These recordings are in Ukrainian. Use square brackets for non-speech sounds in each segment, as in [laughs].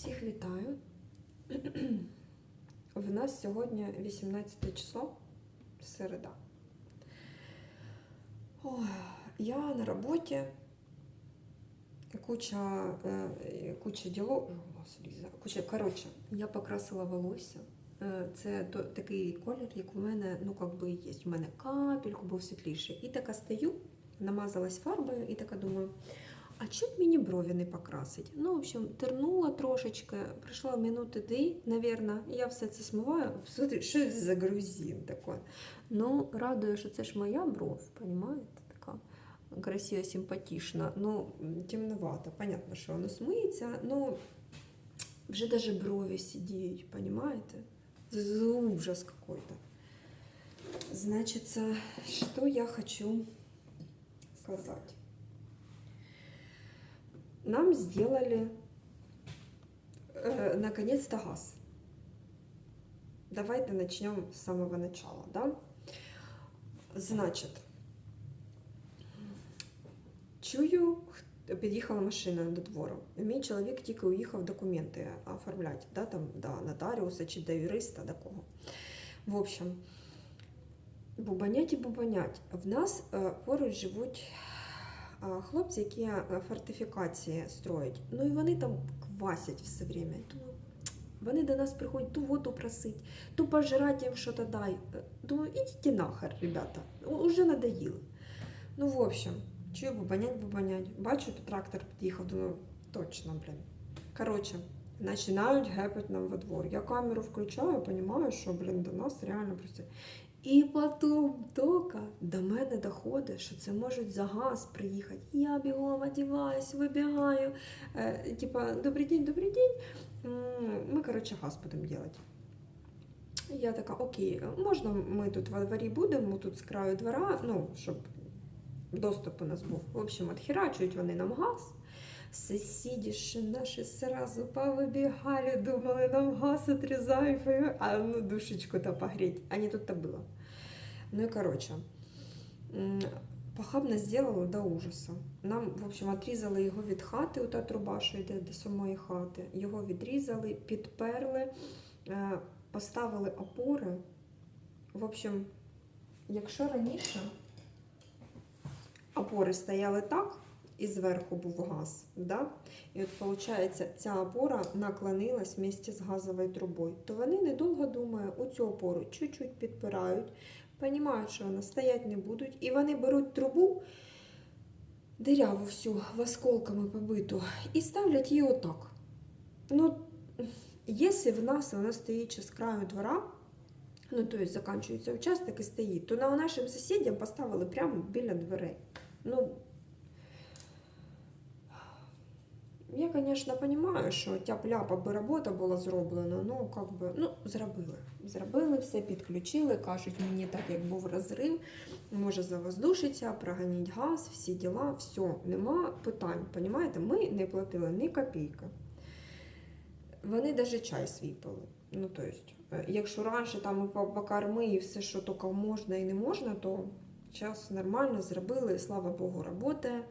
Всіх вітаю. В нас сьогодні 18 число, середа. Ой, я на роботі. Куча, е, куча діло. О, коротше, я покрасила волосся. Е, Це такий колір, як у мене, ну, як би є. У мене капельку був світліший. І така стою, намазалась фарбою і така думаю, а чим б мені брові не покрасить? Ну, в общем, тернула трошечки, пройшло минути дві, навірно, я все це смиваю. [laughs] Смотри, що це за грузин такой? Ну, радує, що це ж моя бров, понимаете? Така красиво, симпатична. Ну, темновато, понятно, що воно смиється, ну, вже даже брові сидіють, понимаете? Це за ужас какой-то. Значит, что я хочу сказать. Нам сделали э, наконец-то газ. Давайте начнем с самого начала, да? Значит, чую, під'їхала машина до двору. Мій чоловік тільки уїхав документи оформляти, да, там, до нотаріуса чи до юриста, до кого. В общем, бубанять і бубанять. В нас е, поруч живуть хлопці, які е, фортифікації строять. Ну і вони там квасять все время. Думаю, вони до нас приходять ту воду просить, то пожрати їм що-то дай. Е, Думаю, ідіть нахер, ребята, уже надоїли. Ну, в общем, чую бубанять, бубанять. Бачу, трактор під'їхав, думаю, точно, блін. Коротше, починають гепати нам во двор. Я камеру включаю, розумію, що, блін, до нас реально просто. І потім тільки до мене доходить, що це можуть за газ приїхати. Я бігом одіваюсь, вибігаю. Е, типа, добрий день, добрий день. Ми, коротше, газ будемо робити. Я така, окей, можна ми тут во дворі будемо, тут з краю двора, ну, щоб доступ у нас був. В общем, відхерачують вони нам газ. Сусіди ще наші сразу повибігали, думали, нам газ отрезають, а ну душечку-то погреть. А не тут-то было. Ну и короче, м, похабно сделали до ужасу. Нам, в общем, отрізали його від хати, ота труба, що йде до самої хати. Його відрізали, підперли, е, поставили опори. В общем, якщо раніше опори стояли так, і зверху був газ, да? і от виходить, ця опора наклонилась вместе з газовою трубою, то вони, недовго думаю, у цю опору чуть-чуть підпирають, розуміють, що вона стоять не будуть, і вони беруть трубу, диряву всю осколками побиту, і ставлять її отак. Ну, якщо в нас вона стоїть з краю двора, ну, то есть заканчується участок і стоїть, то на нашим сусідям поставили прямо біля дверей. Ну, я, звісно, розумію, що тяп-ляп, аби робота була зроблена, ну, как би, ну, зробили. Зробили все, підключили, кажуть мені так, як був розрив, може завоздушиться, проганіть газ, всі діла, все, нема питань. Понімаєте? Ми не платили ні копійки. Вони навіть чай свій пили. Ну, то е, якщо раніше там і по покарми, і все, що тільки можна і не можна, то зараз нормально зробили, слава Богу, робота.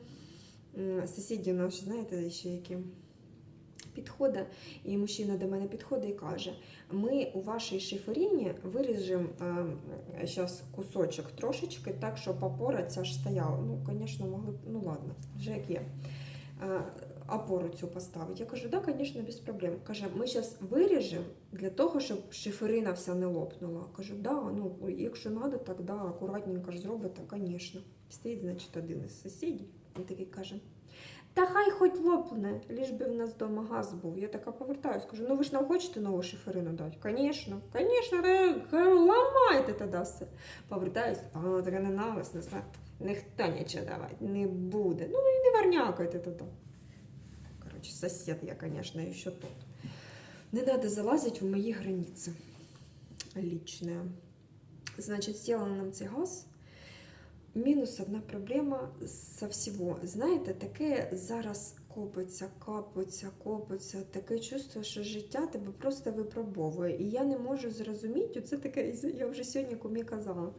Сусіді наші, знаєте, ще які підходить, і мужчина до мене підходить і каже: ми у вашій шиферіні виріжемо зараз кусочок трошечки, так, щоб опора ця ж стояла. Ну, звісно, могли б, ну ладно, вже як є. Е, Опору цю поставити. Я кажу, да, звісно, без проблем. Каже, ми зараз виріжемо для того, щоб шиферина вся не лопнула. Кажу, да, ну, якщо треба, так да, акуратненько ж звісно. Стоїть, значить, один із сусідів. Він такий каже: Та хай хоч лопне, ліж би в нас вдома газ був. Я така повертаюсь, кажу, ну ви ж нам хочете нову шиферину дати? Звісно, звісно, ламайте тоді все. Повертаюсь, а вона така ненависна, знає, ніхто нічого давати не буде. Ну і не варнякайте тоді. Короче, сосед я, конечно, еще тот. Не надо залазить в мои границы личные. Значит, сделала нам цей газ. Мінус одна проблема со всього. Знаєте, таке зараз копиться, копиться, копиться, таке чувство, що життя тебе просто випробовує. І я не можу зрозуміти, це таке, я вже сьогодні комі казала.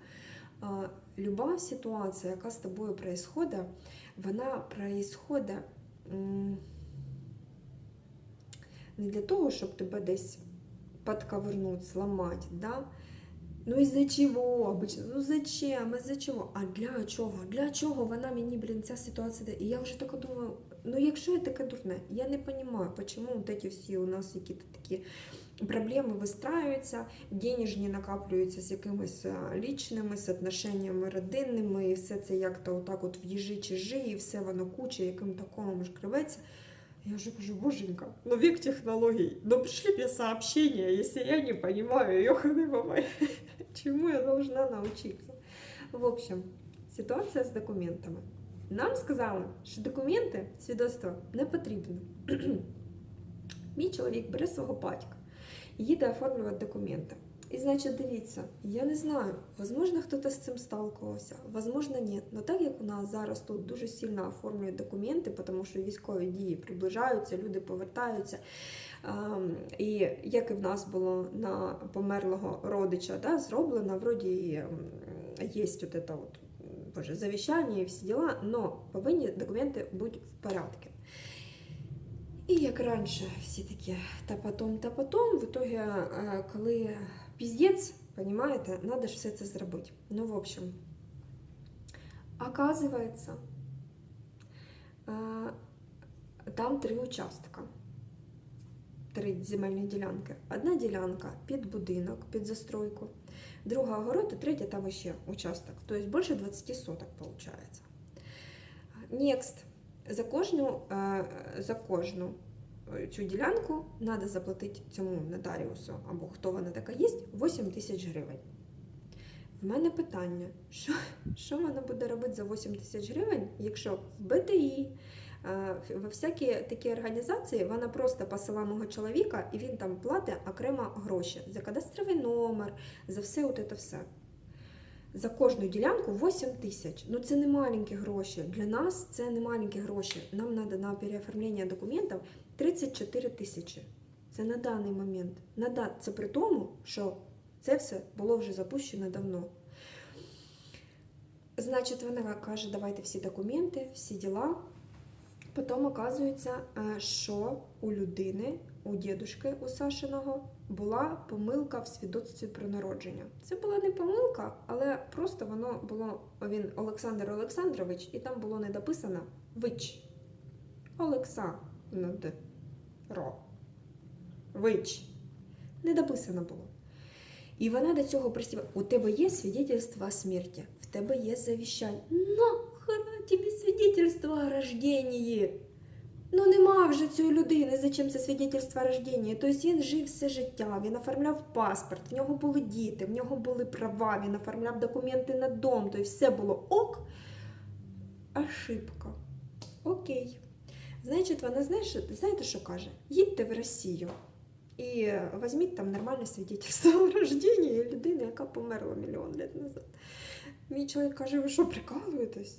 Люба ситуація, яка з тобою відбувається, вона відбувається не для того, щоб тебе десь подковырнуть, сломать, да? Ну із-за чого обично? Ну зачем? Із-за чого? А для чого? Для чого вона мені, блін, ця ситуація дає? І я вже так думаю, ну якщо я таке дурне, я не розумію, чому вот эти всі у нас якісь такі проблеми вистраюються, денежні накаплюються з якимись а, лічними, з отношеннями родинними, і все це як-то отак от в їжі чижі, і все воно куча, яким такому ж криветься. Я вже кажу, боженька, ну век технологий, ну пришли мне сообщение, если я не понимаю, ёханый мамай, [laughs] чему я должна научиться. В общем, ситуація з документами. Нам сказали, що документи, свідоцтва не потрібно. [clears throat] Мій чоловік бере свого батька і їде оформлювати документи. І значить, дивіться, я не знаю, возможно, хтось з цим сталкувався, возможно, ні. Но так як у нас зараз тут дуже сильно оформлюють документи, тому що військові дії приближаються, люди повертаються. Ем, і як і в нас було на померлого родича, да, зроблено, вроді ем, є от это от, боже, завіщання і всі діла, але повинні документи бути в порядку. І як раніше всі такі та потом, та потом, в итоге, коли піздець, понимаєте, треба ж все це зробити. Ну, в общем, оказывается, е, там три участка, три земельні ділянки. Одна ділянка під будинок, під застройку, друга огород, і третя там ще участок. Тобто більше 20 соток виходить. Next. За кожну, е, за кожну е, цю ділянку треба заплатити цьому нотаріусу, або хто вона така є, 8 тисяч гривень. В мене питання, що, що вона буде робити за 8 тисяч гривень, якщо в БТІ, е, в всякі такі організації вона просто посила мого чоловіка і він там платить окремо гроші за кадастровий номер, за все от це все. За кожну ділянку 8 тисяч. Ну це не маленькі гроші. Для нас це не маленькі гроші. Нам треба на переоформлення документів 34 тисячі. Це на даний момент. Це при тому, що це все було вже запущено давно. Значить, вона каже, давайте всі документи, всі діла. Потім оказується, е, що у людини, у дідушки, у Сашиного, була помилка в свідоцтві про народження. Це була не помилка, але просто воно було він Олександр Олександрович, і там було не дописано Вич. Олександр. Вич. Не дописано було. І вона до цього присіла. У тебе є свідетельство смерті, в тебе є завіщання. Тобі свідетельство о рожденні? Ну нема вже цієї людини, зачем це свідетельство о рожденні. Тобто він жив все життя, він оформляв паспорт, в нього були діти, в нього були права, він оформляв документи на дом, тобто все було ок. Ошибка. Окей. Значить, вона знаєш, знаєте, що каже? Їдьте в Росію і візьміть там нормальне свідетельство о рожденні людини, яка померла мільйон років назад. Мій чоловік каже, ви що, прикалуєтесь?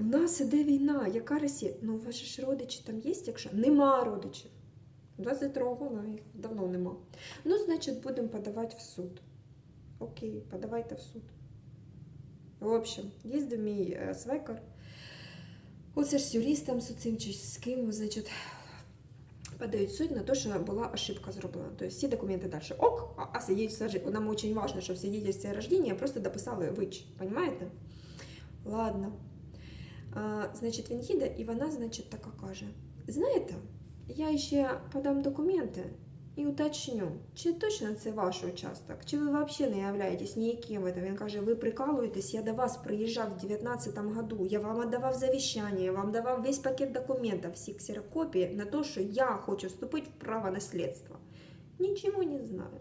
У нас іде війна, яка Росія? Ну, вас ж родичі там є, якщо нема родичів. 22 року їх давно нема. Ну, значить, будемо подавати в суд. Окей, подавайте в суд. В общем, їздив мій е, свекор. Оце ж з юристом з цим чи з ким, значить, подають суд на те, що була ошибка зроблена. Тобто всі документи далі ок, а, а рождении- нам очень важно, що в свидетельстве о рождении просто дописали вич, понимаете? Ладно. А, значить, він їде, і вона, значить, така каже: знаєте, я ще подам документи і уточню, чи точно це ваш участок, чи ви взагалі не являєтесь ніяким. Він каже, ви прикалуєтесь, я до вас приїжджав в 19-му году, я вам отдавав завіщання, я вам давав весь пакет документів, всі ксерокопії на те, що я хочу вступити в право наслідства. Нічого не знаю.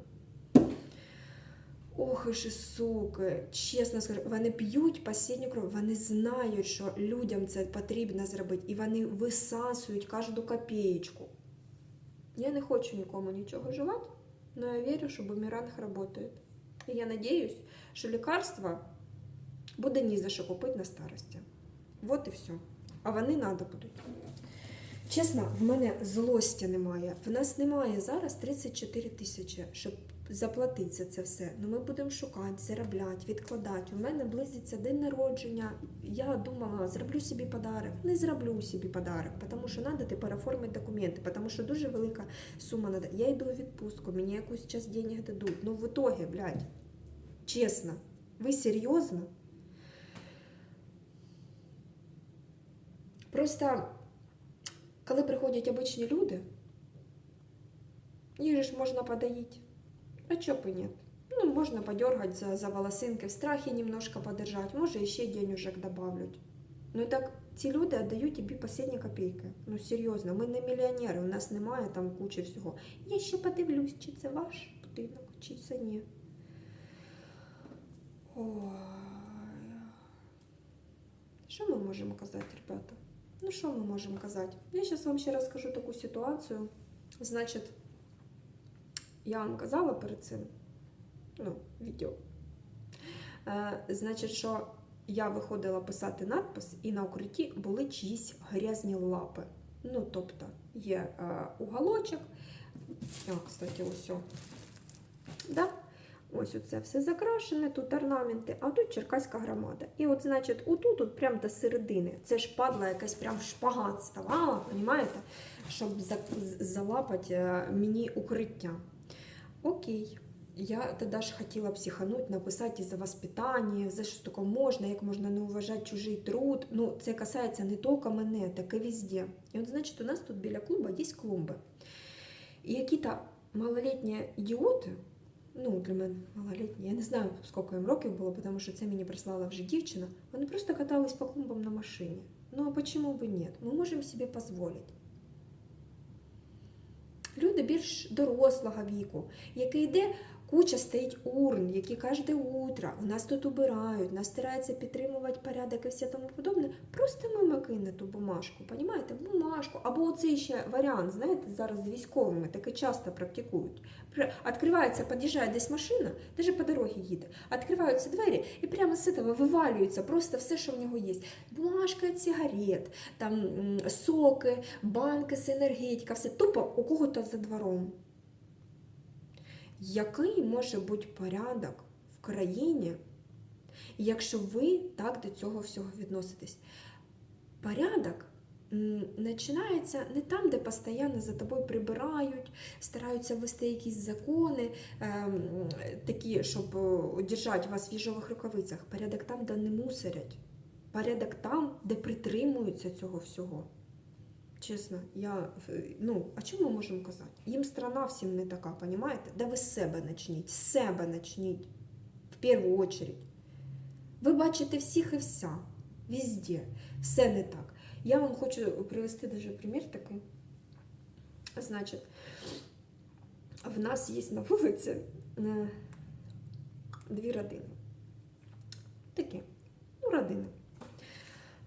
Ох, і ж суки, чесно скажу, вони п'ють останню кров, вони знають, що людям це потрібно зробити, і вони висасують кожну копеечку. Я не хочу нікому нічого желати, але я вірю, що бумеранг працює. І я надіюсь, що лікарства буде ні за що купити на старості. Вот і все. А вони треба будуть. Чесно, в мене злості немає. В нас немає зараз 34 тисячі, щоб заплатити за це все. Ну ми будемо шукати, заробляти, відкладати. У мене близиться день народження. Я думала, зроблю собі подарок. Не зроблю собі подарок, тому що треба тепер оформити документи, тому що дуже велика сума надо. Я йду у відпустку, мені якусь час денег дадуть. Ну в итоге, блядь, чесно, ви серйозно? Просто, коли приходять обичні люди, їх ж можна подоїти. А чё бы нет? Ну, можно подергать за, за волосинки, в страхе немножко подержать, може ще денежек добавлять. Ну так ці люди віддають тобі останні копійки. Ну серйозно, ми не мільйонери, у нас немає там кучі всього. Я ще подивлюсь, чи це ваш будинок, чи це ні. Ой. Що ми можемо казати, ребята? Ну, що ми можемо казати? Я зараз вам ще розкажу таку ситуацію. Значить, Я вам казала перед цим, ну, відео. Е, значить, що я виходила писати надпис, і на укритті були чиїсь грязні лапи. Ну, тобто, є е, уголочок. О, кстати, ось. Да? Ось оце все закрашене, тут орнаменти, а тут черкаська громада. І от, значить, отут, от прям до середини, це ж падла якась прям в шпагат ставала, понімаєте? Щоб за, залапати е, мені укриття. Окей. Я тоді ж хотіла психануть, написати за воспитання, за що таке можна, як можна не уважати чужий труд. Ну, це касається не тільки мене, так і везде. І от, значить, у нас тут біля клуба є клумби. І які-то малолітні ідіоти, ну, для мене малолітні, я не знаю, скільки їм років було, тому що це мені прислала вже дівчина, вони просто катались по клумбам на машині. Ну, а чому б ні? Ми можемо собі дозволити. Люди більш дорослого віку, який йде, куча стоїть урн, які кожне утро у нас тут убирають, нас стараються підтримувати порядок і все тому подобне. Просто мимо кине ту бумажку, понімаєте? Бумажку. Або оцей ще варіант, знаєте, зараз з військовими таке часто практикують. Відкривається, під'їжджає десь машина, навіть по дорозі їде. Відкриваються двері і прямо з цього вивалюється просто все, що в нього є. Бумажка від сигарет, там соки, банки з енергетика, все тупо у кого-то за двором. Який може бути порядок в країні, якщо ви так до цього всього відноситесь? Порядок починається не там, де постійно за тобою прибирають, стараються ввести якісь закони, ем, такі, щоб е, держати вас в їжових рукавицях. Порядок там, де не мусорять. Порядок там, де притримуються цього всього. Чесно, я ну, а чому ми можемо казати? Їм страна всім не така, понімаєте? Да ви з себе начніть, з себе начніть. В першу чергу. Ви бачите всіх і вся, везде. Все не так. Я вам хочу привести даже примір такий. Значить, в нас є на вулиці дві родини. Такі, ну, родини.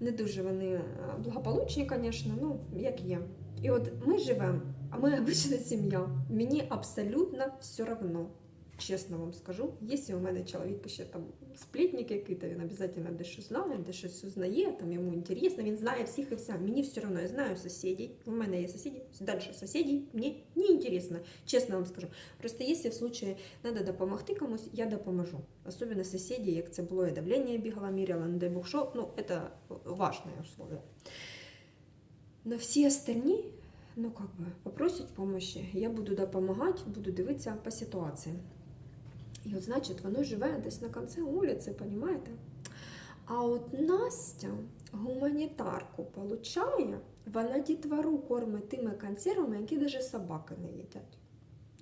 Не дуже вони е, благополучні, звісно, ну, як є. І от ми живемо, а ми [laughs] обична сім'я. Мені абсолютно все одно. Чесно вам скажу, якщо у мене чоловік ще там сплітник який, то він обов'язково дещо знає, де щось узнає, там йому інтересно, він знає всіх і вся. Мені все одно, я знаю сусідів, у мене є сусіди, далі сусідів, мені не інтересно, чесно вам скажу. Просто якщо в случае треба допомогти комусь, я допоможу. Особливо сусіді, як це було, я давлення бігала, міряла, не дай Бог що, ну, це важне условие. Но всі остальні, ну, как бы, попросять помощи, я буду допомагати, буду дивитися по ситуації. І от, значить, воно живе десь на кінці вулиці, понимаєте? А от Настя гуманітарку получає, вона дітвору кормить тими консервами, які навіть собаки не їдять.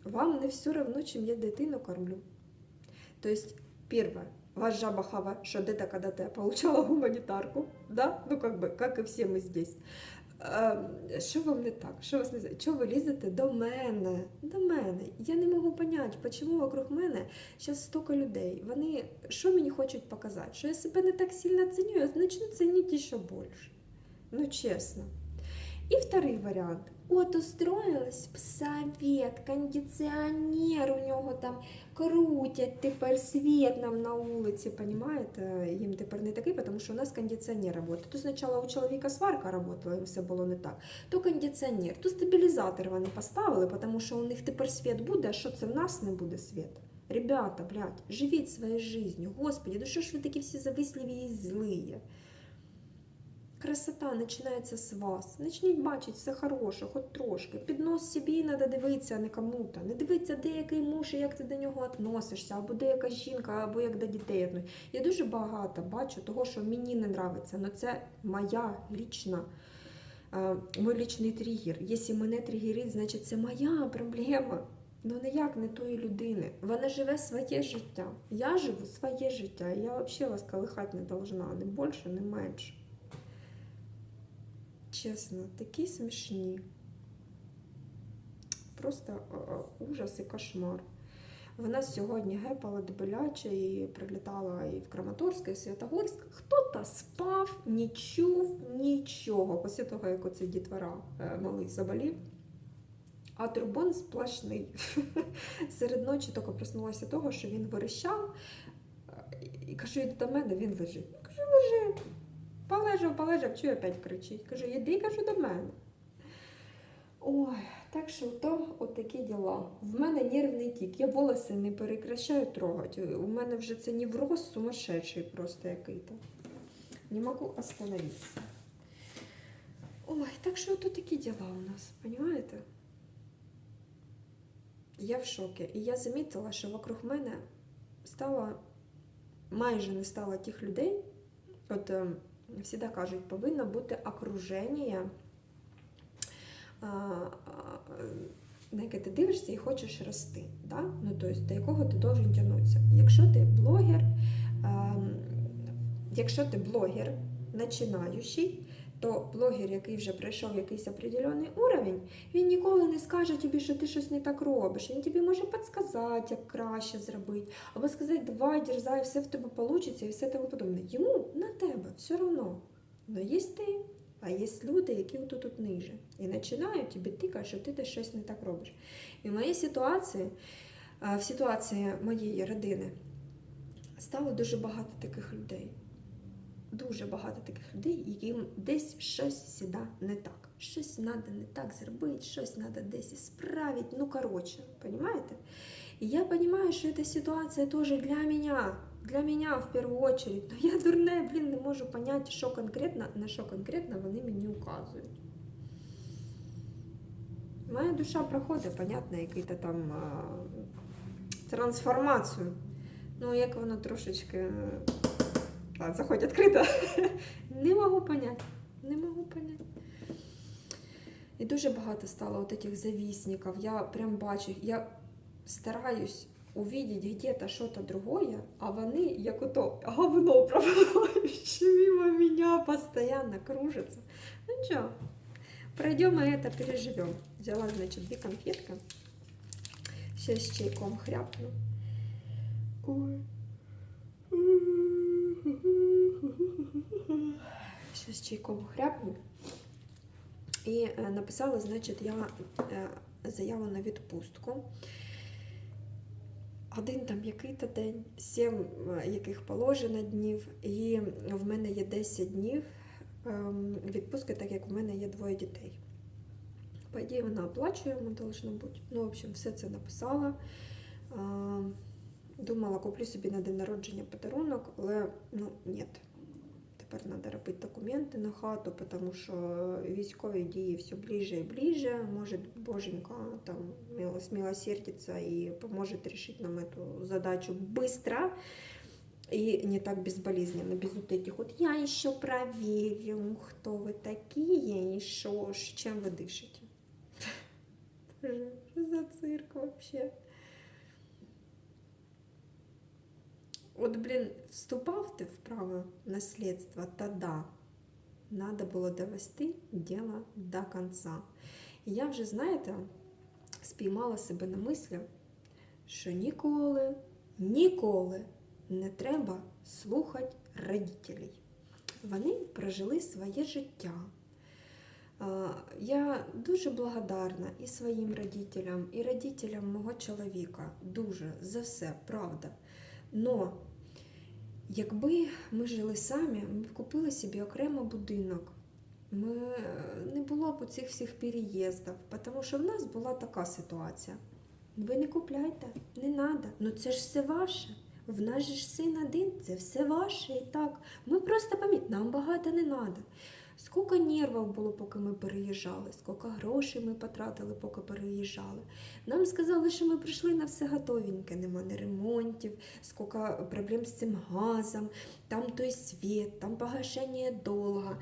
Вам не все одно, чим я дитину кормлю. Тобто, перше, вас жаба хава, що де-то когда-то получала гуманітарку, да? ну как бы, как і всі ми здесь. Е, Що вам не так? Що вас не Чого ви лізете до мене? До мене. Я не можу поняти, чому вокруг мене зараз стільки людей. Вони що мені хочуть показати? Що я себе не так сильно ціню, я начну ті ще більше. Ну, чесно. І вторий варіант. От устроїлась в совет, кондиціонер у нього там крутять тепер світ нам на вулиці, понімаєте? Їм тепер не такий, тому що у нас кондиціонер працює. То спочатку у чоловіка сварка працювала, і все було не так. То кондиціонер, то стабілізатор вони поставили, тому що у них тепер світ буде, а що це в нас не буде світ? Ребята, блядь, живіть своєю життю. Господи, ну що ж ви такі всі зависливі і злі? Красота починається з вас. Начніть бачити все хороше, хоч трошки. Під нос собі треба дивитися, а не кому-то. Не дивитися, де який муж і як ти до нього відносишся, або де яка жінка, або як до дітей. відно- Я дуже багато бачу того, що мені не подобається, але це моя лічна. е, Мой лічний тригер. Якщо мене тригерить, значить це моя проблема. Ну ніяк не тої людини. Вона живе своє життя. Я живу своє життя. Я взагалі вас колихати не должна, не більше, не менше. Чесно, такі смішні. Просто ужас і кошмар. Вона сьогодні гепала дебеляче і прилітала і в Краматорськ, і в Святогорськ. Хто-то спав, не чув нічого. Після того, як оцей дітвора е, малий заболів. А турбон сплошний. [laughs] Серед ночі тільки проснулася того, що він верещав. Е, І кажу, йди до мене, він лежить. Я Кажу, лежи. Полежав, полежав, чую, опять кричить. Кажу, іди, кажу, до мене. Ой, так що то от такі діла. В мене нервний тік. Я волоси не перекращаю трогати. У мене вже це невроз сумасшедший просто який-то. Не можу остановитися. Ой, так що то такі діла у нас, розумієте? Я в шокі. І я замітила, що вокруг мене стало майже не стало тих людей. От завжди кажуть, повинно бути окруження, на яке ти дивишся і хочеш рости. Да? Ну, тобто, до якого ти должен тягнутися. Якщо ти блогер, якщо ти блогер починаючий, то блогер, який вже пройшов якийсь определений уровень, він ніколи не скаже тобі, що ти щось не так робиш. Він тобі може підказати, як краще зробити, або сказати, давай, дерзай, все в тебе вийде і все тому подобне. Йому на тебе все одно. Но є ти, а є люди, які тут тут ниже. І починають тобі тикати, що ти десь щось не так робиш. І в моїй ситуації, в ситуації моєї родини, стало дуже багато таких людей. Дуже багато таких людей, яким десь щось сіда не так. Щось треба не так зробити, щось треба десь справити. Ну, коротше, розумієте? І я розумію, що ця ситуація теж для мене. Для мене в першу очередь. Но я дурне, блін, не можу зрозуміти, що конкретно, на що конкретно вони мені указують. Моя душа проходить, понятно, який-то там а, трансформацію. Ну, як воно трошечки. Е, заходь відкрито. Не можу поняти. Не можу поняти. І дуже багато стало от этих зависників. Я прям бачу, я стараюсь увидеть где-то что-то другое, а вони, як ото говно пробуваючи мимо меня, постоянно кружатся. Ну ничего, пройдем и это переживем. Взяла, значит, две конфетки. Сейчас с чайком хряпну. Ой. Сейчас чайком хряпну. І е, написала, значить, я е, заяву на відпустку. Один там який-то день, сім е, яких положено днів, і в мене є 10 днів ем, відпустки, так як в мене є двоє дітей. По ідеї, вона оплачуємо, должно бути. Ну, в общем, все це написала. Ем, Думала, куплю собі на день народження подарунок, але ну, ні Тепер треба робити документи на хату, тому що військові дії все ближе і ближе. Може, боженька там мило- смилосердится и поможет решить нам эту задачу быстро и не так безболезненно, без вот этих вот «я еще проверю, кто вы такие и шо, ж, чем вы дышите». [laughs] Боже, что за цирк вообще? От, блін, вступав ти в право наслідства, та да, надо було довести діло до кінця. І я вже, знаєте, спіймала себе на мислі, що ніколи, ніколи не треба слухати родителей. Вони прожили своє життя. Я дуже благодарна і своїм родителям, і родителям мого чоловіка. Дуже за все, правда. Но якби ми жили самі, ми б купили собі окремо будинок. Ми е, не було б у цих всіх переїздів, тому що в нас була така ситуація. Ви не купляйте, не треба. Ну це ж все ваше. В нас же ж син один, це все ваше і так. Ми просто пам'ятаємо, нам багато не треба. Скільки нервів було, поки ми переїжджали, скільки грошей ми потратили, поки переїжджали. Нам сказали, що ми прийшли на все готовеньке, нема не ремонтів, скільки проблем з цим газом, там той світ, там погашення долга,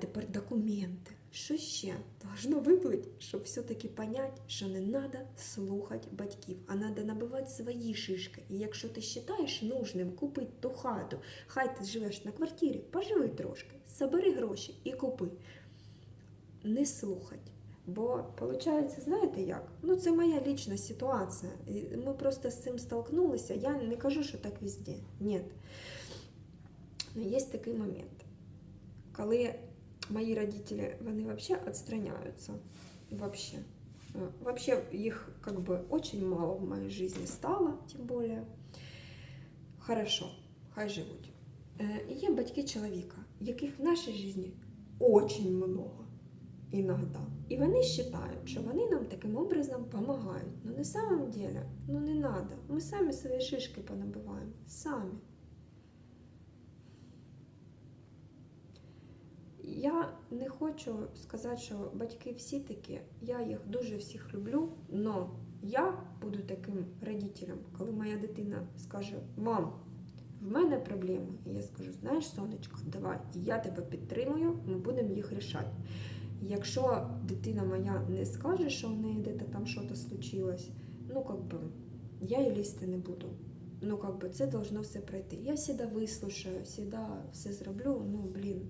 тепер документи. Що ще должно виплити, щоб все-таки понять, що не треба слухати батьків, а треба набивати свої шишки. І якщо ти вважаєш нужним купити ту хату, хай ти живеш на квартирі, поживи трошки, собери гроші і купи. Не слухать. Бо виходить, знаєте як? Ну, це моя лічна ситуація. Ми просто з цим столкнулися. Я не кажу, що так везде. Ні. Но є такий момент, коли мої родители, вони взагалі відстраняються. Вообще. Э, Вообще их как бы очень мало в моей жизни стало, тем более. Хорошо, хай живуть. Є батьки чоловіка, яких в нашій житті очень много іноді. І вони вважають, що вони нам таким образом допомагають. Ну на самом деле, ну не треба. Ми самі свої шишки понабиваємо. Самі. Я не хочу сказати, що батьки всі такі, я їх дуже всіх люблю, але я буду таким родителем, коли моя дитина скаже: Мам, в мене проблеми. І я скажу, знаєш, сонечко, давай, я тебе підтримую, ми будемо їх рішати. Якщо дитина моя не скаже, що в неї десь там щось случилось, ну как би я і лізти не буду. Ну, как би це должно все пройти. Я всегда вислушаю, всегда все зроблю, ну блін.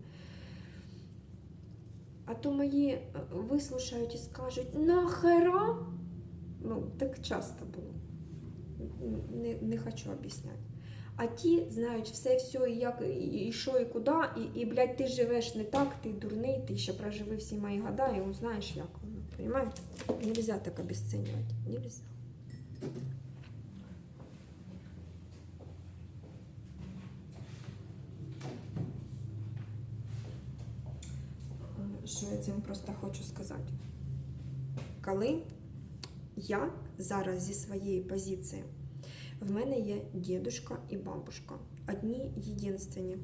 А то мої е, вислушають і скажуть нахера. Ну, так часто було. Не, не хочу об'ясняти. А ті знають все, все, і як, і, що, і куди, і, і, блядь, ти живеш не так, ти дурний, ти ще проживи всі мої года, і узнаєш, як воно. Понимаете? Нельзя так обесценивать. Нельзя. Е, Що я цим просто хочу сказати? Коли я зараз зі своєї позиції, в мене є дідушка і бабушка, одні єдинственні.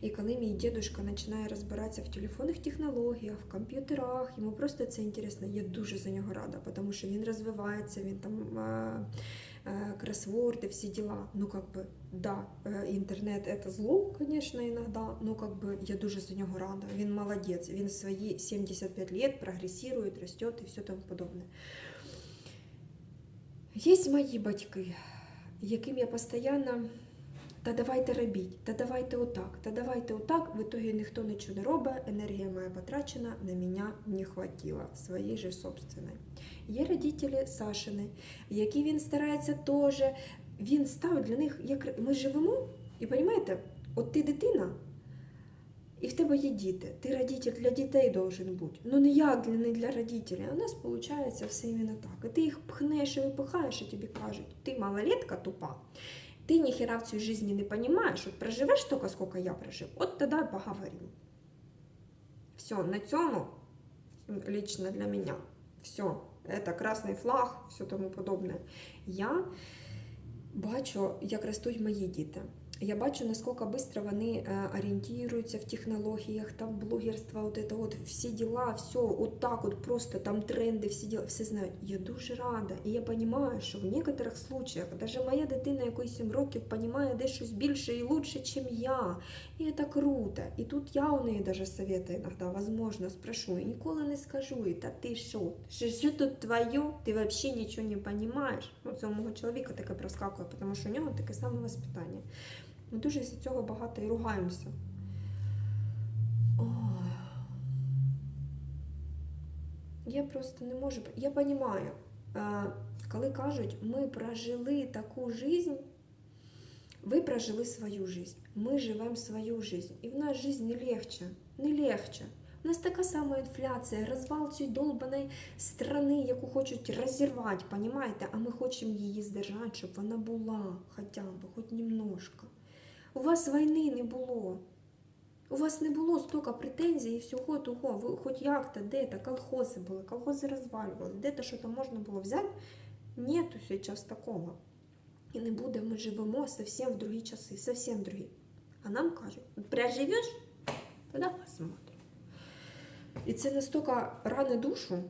І коли мій дідушка починає розбиратися в телефонних технологіях, в комп'ютерах, йому просто це інтересно. Я дуже за нього рада, тому що він розвивається, він там е, все дела. Ну, как бы, да, интернет інтернет це зло, конечно, иногда, но как бы, я дуже за нього рада. Він молодець, він свої 75 лет прогрессирует, растет і все тому подобне. Є мої батьки, яким я постійно та давайте робіть, та давайте отак, та давайте отак. В итоге ніхто нічого не робить, енергія моя потрачена, на мене не хватило, своєї же собственної. Є родителі Сашини, які він старається теж, він ставить для них, як ми живемо, і розумієте, от ти дитина, і в тебе є діти. Ти родитель для дітей должен бути. Ну не як для не для родителей. У нас виходить все іменно так. І ти їх пхнеш і випихаєш, і тобі кажуть, ти малолетка тупа. Ты ни хера в цій жизни не понимаешь, вот проживеш столько, сколько я прожив, от и поговорим. Все, на цьому лично для меня. Все, это красний флаг, все тому подобне. Я бачу, як ростуть мої діти. Я бачу, наскільки швидко вони е, орієнтуються в технологіях, там блогерство, от это от всі діла, все, от так от просто там тренди, всі діла, все знають. Я дуже рада. І я розумію, що в некоторих случаях навіть моя дитина, якої 7 років, розуміє десь щось більше і лучше, ніж я. І це круто. І тут я у неї навіть советую іноді, возможно, спрошу, і ніколи не скажу, і та ти? Що, що тут твоє? Ти взагалі нічого не розумієш? Ну, це у мого чоловіка таке проскакує, тому що у нього таке саме воспитання. Ми дуже з цього багато і ругаємося. Я просто не можу. Я розумію, коли кажуть, ми прожили таку жизнь, ви прожили свою жизнь, ми живемо свою жизнь. І в нас жизнь не легче, не легче. У нас така сама інфляція, розвал цієї долбаної страни, яку хочуть розірвати, понімаєте? А ми хочемо її здержати, щоб вона була хоча б, хоч немножко. У вас війни не було. У вас не було стільки претензій і всього того. Ви хоч як-то, де-то колхози були, колхози розвалювали, де-то що-то можна було взяти. Нету зараз такого. І не буде, ми живемо зовсім в другі часи, зовсім другі. А нам кажуть, проживеш, тоді посмотрим. І це настільки ране душу,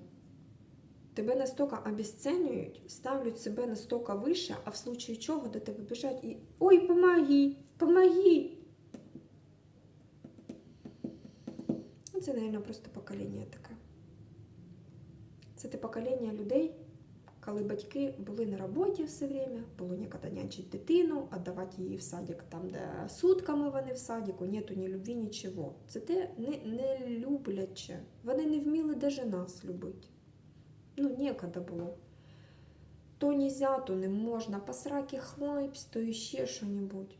тебе настільки обесценюють, ставлять себе настільки вище, а в случае чого до тебе біжать і ой, помоги, помоги. Ну, Це, мабуть, просто покоління таке. Це те покоління людей, коли батьки були на роботі все время, було ніколи нянчить дитину, віддавати її в садик там, де сутками вони в садику, нету ні любві, нічого. Це те не, не любляче. Вони не вміли навіть нас любити. Ну, ніколи було. То нельзя, то не можна, посраки хлайпс, то ще що-небудь.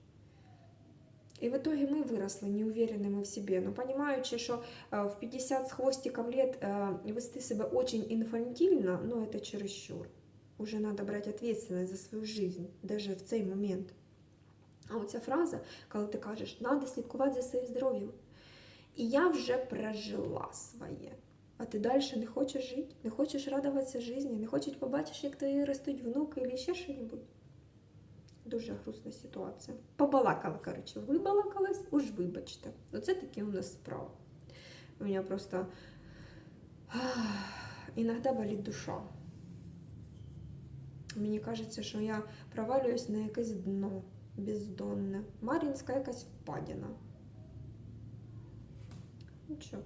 І в итоге ми виросли неуверенными в себе. Ну, понимаючи, що е, в 50 з хвостиком лет е, вести себе очень інфантильно, ну, это чересчур. Уже надо брать ответственность за свою жизнь, даже в цей момент. А оця фраза, коли ти кажеш, надо слідкувати за своїм здоров'ям. І я вже прожила своє. А ти далі не хочеш жити, не хочеш радуватися житті, не хочеш побачиш, як твої ростуть внуки або ще щось. Дуже грустна ситуація. Побалакала, коротше, вибалакалась, уж вибачте. Оце такі у нас справи. У мене просто іноді болить душа. Мені кажеться, що я провалююсь на якесь дно бездонне. Мар'їнська якась впадіна. Ну що,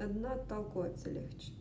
одна толкується легче.